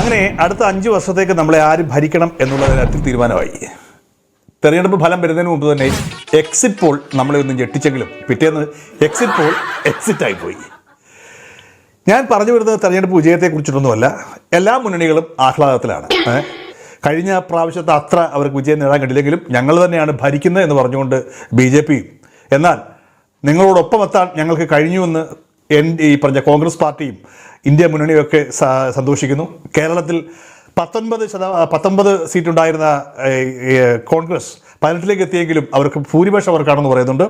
അങ്ങനെ അടുത്ത അഞ്ച് വർഷത്തേക്ക് നമ്മളെ ആര് ഭരിക്കണം എന്നുള്ള കാര്യത്തിൽ തീരുമാനമായി. തെരഞ്ഞെടുപ്പ് ഫലം വരുന്നതിന് മുമ്പ് തന്നെ എക്സിറ്റ് പോൾ നമ്മളെ ഒന്ന് ഞെട്ടിച്ചെങ്കിലും പിറ്റേന്ന് എക്സിറ്റ് പോൾ എക്സിറ്റ് ആയിപ്പോയി ഞാൻ പറഞ്ഞു വരുന്നത് തെരഞ്ഞെടുപ്പ് വിജയത്തെക്കുറിച്ചിട്ടൊന്നുമല്ല. എല്ലാ മുന്നണികളും ആഹ്ലാദത്തിലാണ്. കഴിഞ്ഞ പ്രാവശ്യത്തെ അത്ര അവർക്ക് വിജയം നേടാൻ കഴിയില്ലെങ്കിലും ഞങ്ങൾ തന്നെയാണ് ഭരിക്കുന്നത് എന്ന് പറഞ്ഞുകൊണ്ട് ബി ജെ പിയും. എന്നാൽ നിങ്ങളോടൊപ്പം എത്താൻ ഞങ്ങൾക്ക് കഴിഞ്ഞുവെന്ന് എൻ ഈ പറഞ്ഞ കോൺഗ്രസ് പാർട്ടിയും ഇന്ത്യ മുന്നണിയൊക്കെ സന്തോഷിക്കുന്നു. കേരളത്തിൽ പത്തൊൻപത് ശത പത്തൊൻപത് സീറ്റ് ഉണ്ടായിരുന്ന ഏ, ഏ, കോൺഗ്രസ് പതിനെട്ടിലേക്ക് എത്തിയെങ്കിലും അവർക്ക് ഭൂരിപക്ഷം അവർക്കാണെന്ന് പറയുന്നുണ്ട്.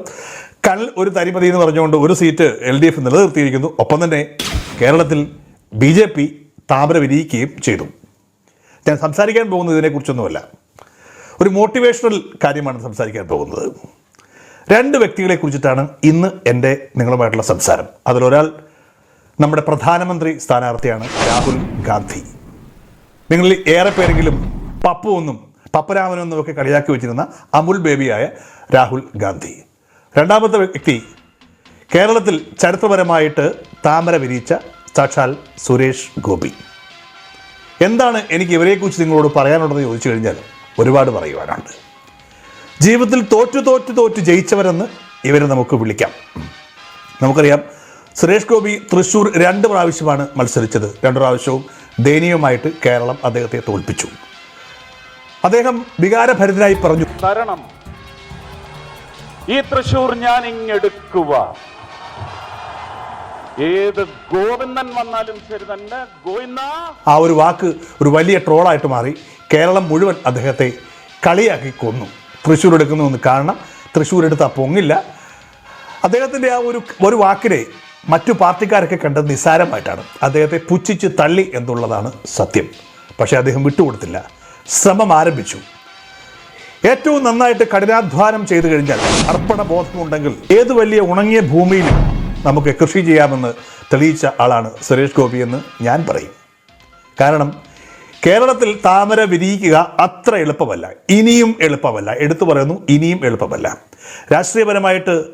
കൽ ഒരു തരിമതി എന്ന് പറഞ്ഞുകൊണ്ട് ഒരു സീറ്റ് എൽ ഡി എഫ് നിലനിർത്തിയിരിക്കുന്നു. ഒപ്പം തന്നെ കേരളത്തിൽ ബി ജെ പി താമര വിരിയിക്കുകയും ചെയ്തു. ഞാൻ സംസാരിക്കാൻ പോകുന്നത് ഇതിനെക്കുറിച്ചൊന്നുമല്ല. ഒരു മോട്ടിവേഷണൽ കാര്യമാണ് സംസാരിക്കാൻ പോകുന്നത്. രണ്ട് വ്യക്തികളെ കുറിച്ചിട്ടാണ് ഇന്ന് എന്റെ നിങ്ങളുമായിട്ടുള്ള സംസാരം. അതിലൊരാൾ നമ്മുടെ പ്രധാനമന്ത്രി സ്ഥാനാർത്ഥിയാണ് രാഹുൽ ഗാന്ധി. നിങ്ങളിൽ ഏറെ പേരെങ്കിലും പപ്പു എന്നും പപ്പരാമനെന്നും ഒക്കെ കളിയാക്കി വെച്ചിരുന്ന അമുൽ ബേബിയായ രാഹുൽ ഗാന്ധി. രണ്ടാമത്തെ വ്യക്തി കേരളത്തിൽ ചരിത്രപരമായിട്ട് താമര വിരിയിച്ച സാക്ഷാൽ സുരേഷ് ഗോപി. എന്താണ് എനിക്ക് ഇവരെക്കുറിച്ച് നിങ്ങളോട് പറയാനുള്ളതെന്ന് ചോദിച്ചു കഴിഞ്ഞാൽ ഒരുപാട് പറയുവാനുണ്ട്. ജീവിതത്തിൽ തോറ്റു തോറ്റു തോറ്റു ജയിച്ചവരെന്ന് ഇവരെ നമുക്ക് വിളിക്കാം. നമുക്കറിയാം സുരേഷ് ഗോപി തൃശ്ശൂർ രണ്ട് പ്രാവശ്യമാണ് മത്സരിച്ചത്. രണ്ട് പ്രാവശ്യവും ദയനീയമായിട്ട് കേരളം അദ്ദേഹത്തെ തോൽപ്പിച്ചു. അദ്ദേഹം വികാരഭരിതനായി പറഞ്ഞു തരണം. ഈ തൃശൂർ ഞാൻ ഇങ്ങെടുക്കുക ഏത് ഗോവിന്ദൻ വന്നാലും ശരി തന്നെ ഗോവിന്ദ. ആ ഒരു വാക്ക് ഒരു വലിയ ട്രോളായിട്ട് മാറി കേരളം മുഴുവൻ അദ്ദേഹത്തെ കളിയാക്കി കൊന്നു. തൃശ്ശൂർ എടുക്കുന്നു എന്ന് കാണണം തൃശ്ശൂർ എടുത്താൽ പൊങ്ങില്ല. അദ്ദേഹത്തിന്റെ ആ ഒരു ഒരു വാക്കിനെ മറ്റു പാർട്ടിക്കാരൊക്കെ കണ്ടത് നിസ്സാരമായിട്ടാണ്. അദ്ദേഹത്തെ പുച്ഛിച്ച് തള്ളി എന്നുള്ളതാണ് സത്യം. പക്ഷേ അദ്ദേഹം വിട്ടുകൊടുത്തില്ല. ശ്രമം ആരംഭിച്ചു. ഏറ്റവും നന്നായിട്ട് കഠിനാധ്വാനം ചെയ്തു കഴിഞ്ഞാൽ അർപ്പണ ബോധമുണ്ടെങ്കിൽ ഏത് വലിയ ഉണങ്ങിയ ഭൂമിയിലും നമുക്ക് കൃഷി ചെയ്യാമെന്ന് തെളിയിച്ച ആളാണ് സുരേഷ് ഗോപി എന്ന് ഞാൻ പറയും. കാരണം കേരളത്തിൽ താമര വിരിയിക്കുക അത്ര എളുപ്പമല്ല. ഇനിയും എളുപ്പമല്ല. എടുത്തു പറയുന്നു ഇനിയും എളുപ്പമല്ല. രാഷ്ട്രീയപരമായിട്ട്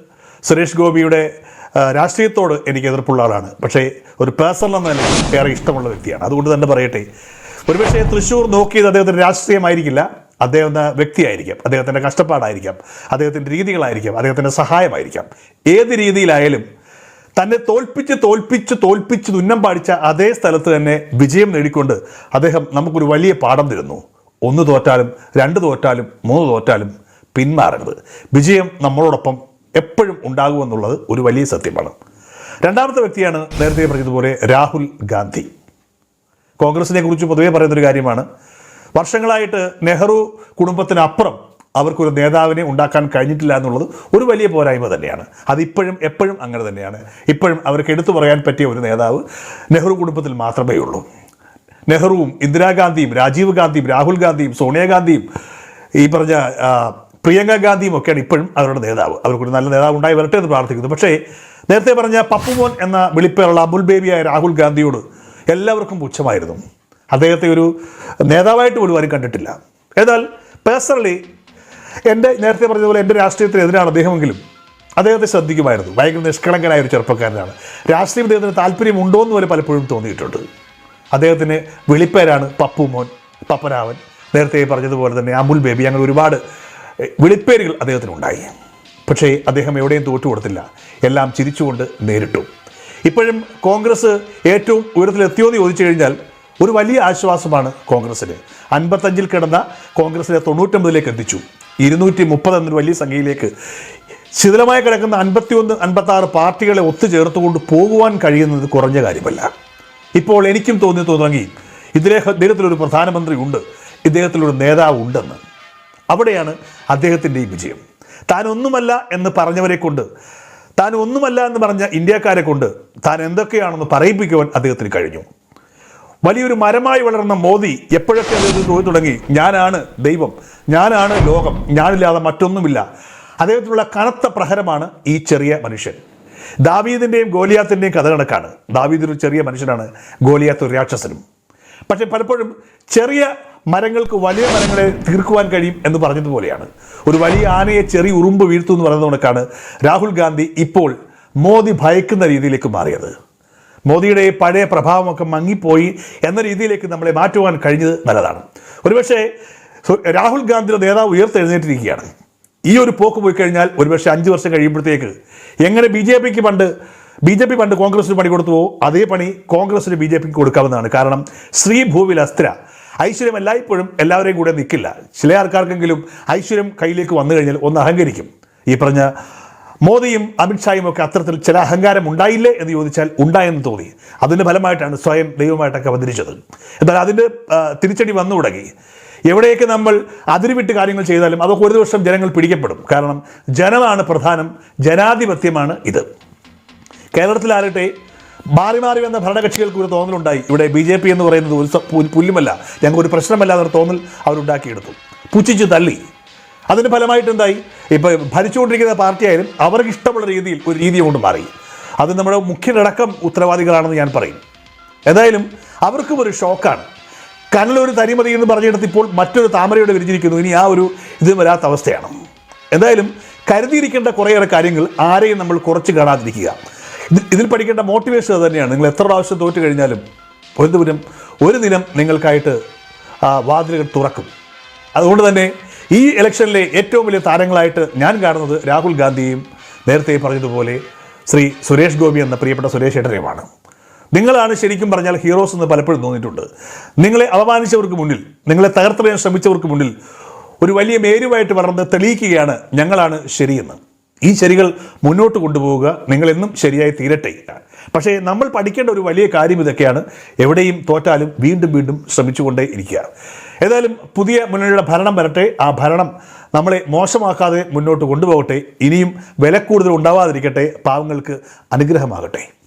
സുരേഷ് ഗോപിയുടെ രാഷ്ട്രീയത്തോട് എനിക്ക് എതിർപ്പുള്ള ആളാണ്. പക്ഷേ ഒരു പേഴ്സണൽ എന്ന നിലയിൽ ഏറെ ഇഷ്ടമുള്ള വ്യക്തിയാണ്. അതുകൊണ്ട് തന്നെ പറയട്ടെ ഒരുപക്ഷെ തൃശ്ശൂർ നോക്കിയത് അദ്ദേഹത്തിന്റെ രാഷ്ട്രീയമായിരിക്കില്ല. അദ്ദേഹം വ്യക്തിയായിരിക്കാം. അദ്ദേഹത്തിന്റെ കഷ്ടപ്പാടായിരിക്കാം. അദ്ദേഹത്തിന്റെ രീതികളായിരിക്കാം. അദ്ദേഹത്തിന്റെ സഹായമായിരിക്കാം. ഏത് രീതിയിലായാലും തന്നെ തോൽപ്പിച്ച് തോൽപ്പിച്ച് തോൽപ്പിച്ച് തുന്നം പാടിച്ച അതേ സ്ഥലത്ത് തന്നെ വിജയം നേടിക്കൊണ്ട് അദ്ദേഹം നമുക്കൊരു വലിയ പാഠം തരുന്നു. ഒന്ന് തോറ്റാലും രണ്ട് തോറ്റാലും മൂന്ന് തോറ്റാലും പിന്മാറരുത്. വിജയം നമ്മളോടൊപ്പം എപ്പോഴും ഉണ്ടാകുമെന്നുള്ളത് ഒരു വലിയ സത്യമാണ്. രണ്ടാമത്തെ വ്യക്തിയാണ് നേരത്തെ പറഞ്ഞതുപോലെ രാഹുൽ ഗാന്ധി. കോൺഗ്രസിനെ കുറിച്ച് പൊതുവേ പറയുന്നൊരു കാര്യമാണ്. വർഷങ്ങളായിട്ട് നെഹ്റു കുടുംബത്തിനപ്പുറം അവർക്കൊരു നേതാവിനെ ഉണ്ടാക്കാൻ കഴിഞ്ഞിട്ടില്ല എന്നുള്ളത് ഒരു വലിയ പോരായ്മ തന്നെയാണ്. അതിപ്പോഴും എപ്പോഴും അങ്ങനെ തന്നെയാണ്. ഇപ്പോഴും അവർക്ക് എടുത്തു പറയാൻ പറ്റിയ ഒരു നേതാവ് നെഹ്റു കുടുംബത്തിൽ മാത്രമേ ഉള്ളൂ. നെഹ്റുവും ഇന്ദിരാഗാന്ധിയും രാജീവ് ഗാന്ധിയും രാഹുൽ ഗാന്ധിയും സോണിയാഗാന്ധിയും ഈ പറഞ്ഞ പ്രിയങ്ക ഗാന്ധിയും ഒക്കെയാണ് ഇപ്പോഴും അവരുടെ നേതാവ്. അവർക്കൊരു നല്ല നേതാവ് ഉണ്ടായി വരട്ടെ എന്ന് പ്രാർത്ഥിക്കുന്നു. പക്ഷേ നേരത്തെ പറഞ്ഞ പപ്പുമോൻ എന്ന വിളിപ്പേരുള്ള അബുൽ ബേബിയായ രാഹുൽ ഗാന്ധിയോട് എല്ലാവർക്കും പുച്ഛമായിരുന്നു. അദ്ദേഹത്തെ ഒരു നേതാവായിട്ട് പോലും ആരും കണ്ടിട്ടില്ല. എന്നാൽ പേഴ്സണലി എന്റെ നേരത്തെ പറഞ്ഞതുപോലെ എന്റെ രാഷ്ട്രീയത്തിന് എതിരാണ് അദ്ദേഹമെങ്കിലും. അദ്ദേഹത്തെ ശ്രദ്ധിക്കുമായിരുന്നു. ഭയങ്കര നിഷ്കളങ്കനായ ഒരു ചെറുപ്പക്കാരനാണ്. രാഷ്ട്രീയം അദ്ദേഹത്തിന് താല്പര്യമുണ്ടോ എന്ന് വരെ പലപ്പോഴും തോന്നിയിട്ടുണ്ട്. അദ്ദേഹത്തിന് വിളിപ്പേരാണ് പപ്പു മോൻ പപ്പനാവൻ. നേരത്തെ പറഞ്ഞതുപോലെ തന്നെ അമുൽ ബേബി അങ്ങനെ ഒരുപാട് വിളിപ്പേരുകൾ അദ്ദേഹത്തിനുണ്ടായി. പക്ഷേ അദ്ദേഹം എവിടെയും തോറ്റു കൊടുത്തില്ല. എല്ലാം ചിരിച്ചുകൊണ്ട് നേരിട്ടു. ഇപ്പോഴും കോൺഗ്രസ് ഏറ്റവും ഉയരത്തിലെത്തിയോ എന്ന് ചോദിച്ചു കഴിഞ്ഞാൽ ഒരു വലിയ ആശ്വാസമാണ് കോൺഗ്രസ്സിന് അൻപത്തഞ്ചിൽ കിടന്ന കോൺഗ്രസിനെ തൊണ്ണൂറ്റൊമ്പതിലേക്ക് എത്തിച്ചു. ഇരുന്നൂറ്റി മുപ്പത് എന്നൊരു വലിയ സംഖ്യയിലേക്ക് ശിഥിലമായി കിടക്കുന്ന അൻപത്തിയൊന്ന് അൻപത്തി ആറ് പാർട്ടികളെ ഒത്തുചേർത്തുകൊണ്ട് പോകുവാൻ കഴിയുന്നത് കുറഞ്ഞ കാര്യമല്ല. ഇപ്പോൾ എനിക്കും തോന്നി തുടങ്ങി ഇദ്ദേഹം ഇദ്ദേഹത്തിലൊരു പ്രധാനമന്ത്രി ഉണ്ട് ഇദ്ദേഹത്തിലൊരു നേതാവ് ഉണ്ടെന്ന് അവിടെയാണ് അദ്ദേഹത്തിന്റെ ഈ വിജയം. താൻ ഒന്നുമല്ല എന്ന് പറഞ്ഞവരെ കൊണ്ട് താൻ ഒന്നുമല്ല എന്ന് പറഞ്ഞ ഇന്ത്യക്കാരെ കൊണ്ട് താൻ എന്തൊക്കെയാണെന്ന് പറയിപ്പിക്കുവാൻ അദ്ദേഹത്തിന് കഴിഞ്ഞു. വലിയൊരു മരമായി വളർന്ന മോദി എപ്പോഴൊക്കെ അദ്ദേഹത്തിന് തോന്നി തുടങ്ങി? ഞാനാണ് ദൈവം. ഞാനാണ് ലോകം. ഞാനില്ലാതെ മറ്റൊന്നുമില്ല. അദ്ദേഹത്തിനുള്ള കനത്ത പ്രഹരമാണ് ഈ ചെറിയ മനുഷ്യൻ. ദാവീദിന്റെയും ഗോലിയാത്തിന്റെയും കഥ കണക്കാണ്. ദാവീദ് ഒരു ചെറിയ മനുഷ്യനാണ്. ഗോലിയാത്ത് ഒരു രാക്ഷസനും. പക്ഷേ പലപ്പോഴും ചെറിയ മരങ്ങൾക്ക് വലിയ മരങ്ങളെ തീർക്കുവാൻ കഴിയും എന്ന് പറഞ്ഞതുപോലെയാണ്. ഒരു വലിയ ആനയെ ചെറിയ ഉറുമ്പ് വീഴ്ത്തു എന്ന് പറയുന്ന കണക്കാണ് രാഹുൽ ഗാന്ധി ഇപ്പോൾ മോദി ഭയക്കുന്ന രീതിയിലേക്ക് മാറിയത്. മോദിയുടെ പഴയ പ്രഭാവമൊക്കെ മങ്ങിപ്പോയി എന്ന രീതിയിലേക്ക് നമ്മളെ മാറ്റുവാൻ കഴിഞ്ഞത് നല്ലതാണ്. ഒരുപക്ഷെ രാഹുൽ ഗാന്ധിയുടെ നേതാവ് ഉയർത്തെഴുന്നേറ്റിരിക്കുകയാണ്. ഈ ഒരു പോക്ക് പോയി കഴിഞ്ഞാൽ ഒരുപക്ഷെ അഞ്ച് വർഷം കഴിയുമ്പോഴത്തേക്ക് എങ്ങനെ ബി ജെ പിക്ക് പണ്ട് ബി ജെ പി പണ്ട് കോൺഗ്രസിന് പണി കൊടുത്തുവോ അതേ പണി കോൺഗ്രസിന് ബി ജെ പിക്ക് കൊടുക്കാവുന്നതാണ്. കാരണം ശ്രീ ഭൂവിൽ അസ്ത്ര ഐശ്വര്യം എല്ലായ്പ്പോഴും എല്ലാവരെയും കൂടെ നിൽക്കില്ല ചില ആൾക്കാർക്കെങ്കിലും ഐശ്വര്യം കയ്യിലേക്ക് വന്നു കഴിഞ്ഞാൽ ഒന്ന് അഹങ്കരിക്കും. ഈ പറഞ്ഞ മോദിയും അമിത്ഷായും ഒക്കെ അത്തരത്തിൽ ചില അഹങ്കാരം ഉണ്ടായില്ലേ എന്ന് ചോദിച്ചാൽ ഉണ്ടായെന്ന് തോന്നി. അതിന്റെ ഫലമായിട്ടാണ് സ്വയം ദൈവമായിട്ടൊക്കെ അവതരിച്ചത് എന്നാൽ അതിന്റെ തിരിച്ചടി വന്നു തുടങ്ങി എവിടെയൊക്കെ നമ്മൾ അതിരുവിട്ട് കാര്യങ്ങൾ ചെയ്താലും അതൊക്കെ ഒരു ദിവസം ജനങ്ങൾ പിടിക്കപ്പെടും. കാരണം ജനമാണ് പ്രധാനം ജനാധിപത്യമാണ് ഇത്. കേരളത്തിലാകട്ടെ മാറി മാറി വന്ന ഭരണകക്ഷികൾക്ക് ഒരു തോന്നലുണ്ടായി. ഇവിടെ ബി ജെ പി എന്ന് പറയുന്നത് ഒരു പുല്ലുമല്ല ഞങ്ങൾക്ക് ഒരു പ്രശ്നമല്ല എന്നൊരു തോന്നൽ അവരുണ്ടാക്കിയെടുത്തു. പുച്ഛിച്ച് തള്ളി. അതിന് ഫലമായിട്ട് എന്തായി? ഇപ്പോൾ ഭരിച്ചുകൊണ്ടിരിക്കുന്ന പാർട്ടിയായാലും അവർക്ക് ഇഷ്ടമുള്ള രീതിയിൽ ഒരു രീതി കൊണ്ട് മാറി. അത് നമ്മുടെ മുഖ്യനടക്കം ഉത്തരവാദികളാണെന്ന് ഞാൻ പറയും. എന്തായാലും അവർക്കും ഒരു ഷോക്കാണ്. കനലൊരു തരിമതി എന്ന് പറഞ്ഞെടുത്ത് ഇപ്പോൾ മറ്റൊരു താമരയോടെ വിരിഞ്ഞിരിക്കുന്നു. ഇനി ആ ഒരു ഇത് വരാത്ത അവസ്ഥയാണ്. എന്തായാലും കരുതിയിരിക്കേണ്ട കുറേയേറെ കാര്യങ്ങൾ ആരെയും നമ്മൾ കുറച്ച് കാണാതിരിക്കുക. ഇത് ഇതിൽ പഠിക്കേണ്ട മോട്ടിവേഷൻ അത് തന്നെയാണ്. നിങ്ങൾ എത്ര പ്രാവശ്യം തോറ്റു കഴിഞ്ഞാലും ഒരു ഒരു ദിനം നിങ്ങൾക്കായിട്ട് വാതിലുകൾ തുറക്കും. അതുകൊണ്ട് തന്നെ ഈ ഇലക്ഷനിലെ ഏറ്റവും വലിയ താരങ്ങളായിട്ട് ഞാൻ കാണുന്നത് രാഹുൽ ഗാന്ധിയും നേരത്തെ പറഞ്ഞതുപോലെ ശ്രീ സുരേഷ് ഗോപി എന്ന പ്രിയപ്പെട്ട സുരേഷ് ഏട്ടനെയുമാണ്. നിങ്ങളാണ് ശരിക്കും പറഞ്ഞാൽ ഹീറോസ് എന്ന് പലപ്പോഴും തോന്നിയിട്ടുണ്ട്. നിങ്ങളെ അപമാനിച്ചവർക്ക് മുന്നിൽ നിങ്ങളെ തകർത്തറിയാൻ ശ്രമിച്ചവർക്ക് മുന്നിൽ ഒരു വലിയ മേരുവായിട്ട് വളർന്ന് തെളിയിക്കുകയാണ് ഞങ്ങളാണ് ശരിയെന്ന്. ഈ ശരികൾ മുന്നോട്ട് കൊണ്ടുപോവുക നിങ്ങളെന്നും ശരിയായി തീരട്ടെ. പക്ഷേ നമ്മൾ പഠിക്കേണ്ട ഒരു വലിയ കാര്യം ഇതൊക്കെയാണ്. എവിടെയും തോറ്റാലും വീണ്ടും വീണ്ടും ശ്രമിച്ചുകൊണ്ടേ ഇരിക്കുക. ഏതായാലും പുതിയ മുന്നണിയുടെ ഭരണം വരട്ടെ. ആ ഭരണം നമ്മളെ മോശമാക്കാതെ മുന്നോട്ട് കൊണ്ടുപോകട്ടെ. ഇനിയും വില കൂടുതൽ ഉണ്ടാവാതിരിക്കട്ടെ. പാവങ്ങൾക്ക് അനുഗ്രഹമാകട്ടെ.